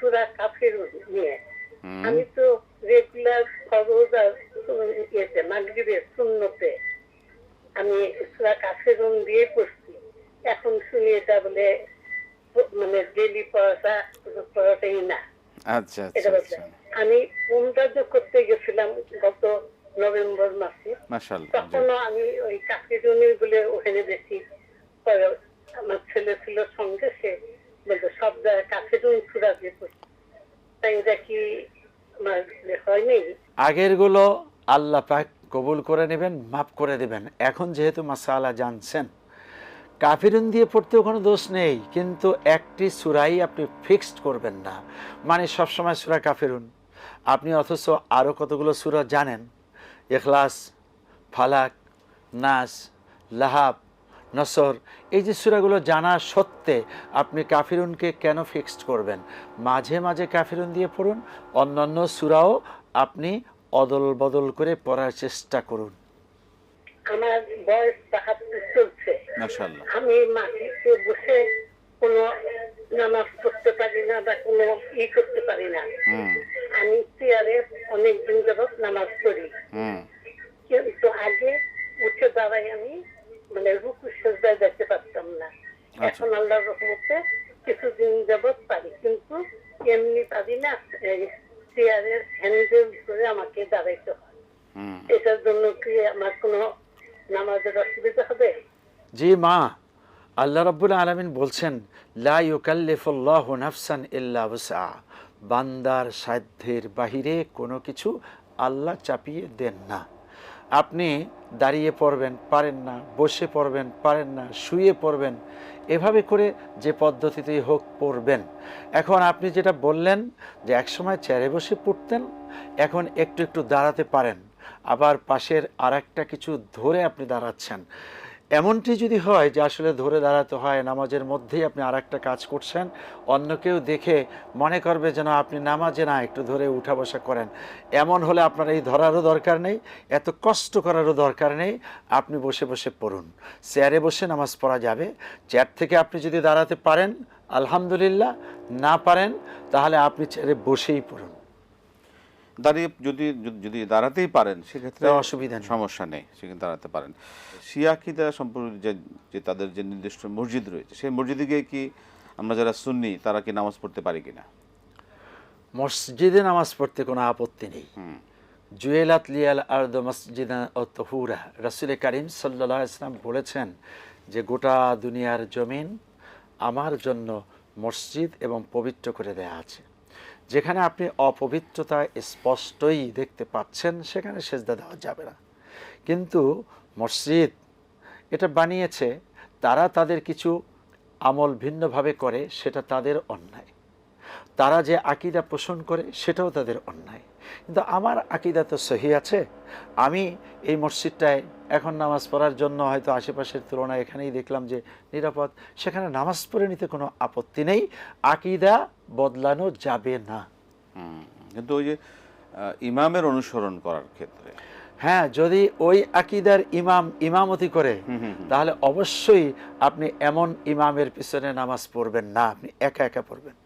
সুরা কাফের নিয়ে। আমি তো রেগুলার আর ইয়েতে মাগরিবের শূন্যতে আমি সুরা কাফের দিয়ে পড়ছি। এখন শুনি এটা বলে মানে ডেলি পড়াটা পড়াটাই না। আচ্ছা আচ্ছা আচ্ছা। আমি উমরাজ করতে গেছিলাম গত নভেম্বর মাসে তখনও আমি ওই কাকিরুনির বলে ওখানে দেখি আমার ছেলে ছিল সঙ্গে সে বলতো সব জায়গায় কাকিরুনি সুরা দিয়ে পড়ছে। তাই এটা কি আমার হয়নি আগেরগুলো আল্লাহ পাক কবুল করে নেবেন, মাফ করে দেবেন। এখন যেহেতু মাসালা জানছেন, কাফিরুন দিয়ে পড়তেও কোনো দোষ নেই, কিন্তু একটি সুরাই আপনি ফিক্সড করবেন না। মানে সবসময় সুরা কাফিরুন। আপনি অথচ আরও কতগুলো সুরা জানেন? এখলাস ফালাক, নাস, লাহাব নসর এই যে সুরাগুলো জানা সত্ত্বে আপনি কাফিরুনকে কেন ফিক্সড করবেন? মাঝে মাঝে কাফিরুন দিয়ে পড়ুন অন্যান্য সুরাও আপনি অদল বদল করে পড়ার চেষ্টা করুন। আমার বয়স বাহাত্তর চলছে। আমি মাটিতে বসে কোনো নামাজ পড়তে পারি না বা কোনো ই করতে পারি না হুম আমি চেয়ারে অনেক দিন যাবত নামাজ পড়ি হুম কিন্তু আগে উঠে দাঁড়াই আমি মানে রুকু সেজদায় যেতে পারতাম না এখন আল্লাহর রহমতে কিছুদিন যাবত পারি কিন্তু এমনি পারি না চেয়ারের হ্যান্ডেল ধরে আমাকে দাঁড়াইতে হয়। এটার জন্য কি আমার কোনো নামাজের অসুবিধা হবে? জি মা আল্লাহ রাব্বুল আলমিন বলছেন নাফসান ইল্লা বান্দার সাধ্যের বাহিরে কোনো কিছু আল্লাহ চাপিয়ে দেন না। আপনি দাঁড়িয়ে পড়বেন, পারেন না, বসে পড়বেন, পারেন না, শুয়ে পড়বেন, এভাবে করে যে পদ্ধতিতেই হোক পড়বেন। এখন আপনি যেটা বললেন যে একসময় চেয়ারে বসে পড়তেন, এখন একটু একটু দাঁড়াতে পারেন। আবার পাশের আর কিছু ধরে আপনি দাঁড়াচ্ছেন। এমনটি যদি হয় যে আসলে ধরে দাঁড়াতে হয়, নামাজের মধ্যেই আপনি আর একটা কাজ করছেন, অন্য কেউ দেখে মনে করবে যেন আপনি নামাজে না, একটু ধরে উঠা বসা করেন। এমন হলে আপনার এই ধরারও দরকার নেই, এত কষ্ট করারও দরকার নেই, আপনি বসে বসে পড়ুন। চেয়ারে বসে নামাজ পড়া যাবে। চেয়ার থেকে আপনি যদি দাঁড়াতে পারেন, আলহামদুলিল্লাহ, না পারেন, তাহলে আপনি চেয়ারে বসেই পড়ুন। দাঁড়িয়ে যদি যদি- দাঁড়াতেই পারেন সেক্ষেত্রে অসুবিধা নেই। সমস্যা নেই সেখানে দাঁড়াতে পারেন। শিয়াকিদা সম্পর্কে যে যে তাদের যে নির্দিষ্ট মসজিদ রয়েছে সেই মসজিদে গিয়ে কি আমরা যারা সুন্নি তারা কি নামাজ পড়তে পারি কিনা? মসজিদে নামাজ পড়তে কোনো আপত্তি নেই। জুয়েলাত লিয়াল আর্দ মসজিদা ও তহুরা। রাসুল করিম সাল্লা ইসলাম বলেছেন যে গোটা দুনিয়ার জমিন আমার জন্য মসজিদ এবং পবিত্র করে দেয়া আছে। যেখানে আপনি অপবিত্রতা স্পষ্টই দেখতে পাচ্ছেন, সেখানে সেজদা দেওয়া যাবে না। কিন্তু মসজিদ এটা বানিয়েছে, তারা তাদের কিছু আমল ভিন্নভাবে করে, সেটা তাদের অন্যায়। তারা যে আকিদা পোষণ করে সেটাও তাদের অন্যায়। কিন্তু আমার আকিদা তো সহি আছে। আমি এই মসজিদটায় এখন নামাজ পড়ার জন্য হয়তো আশেপাশের তুলনায় এখানেই দেখলাম যে নিরাপদ। সেখানে নামাজ পড়ে নিতে কোনো আপত্তি নেই। আকিদা বদলানো যাবে না। কিন্তু ওই যে ইমামের অনুসরণ করার ক্ষেত্রে। হ্যাঁ যদি ওই আকিদার ইমাম ইমামতি করে তাহলে অবশ্যই আপনি এমন ইমামের পিছনে নামাজ পড়বেন না। আপনি একা একা পড়বেন।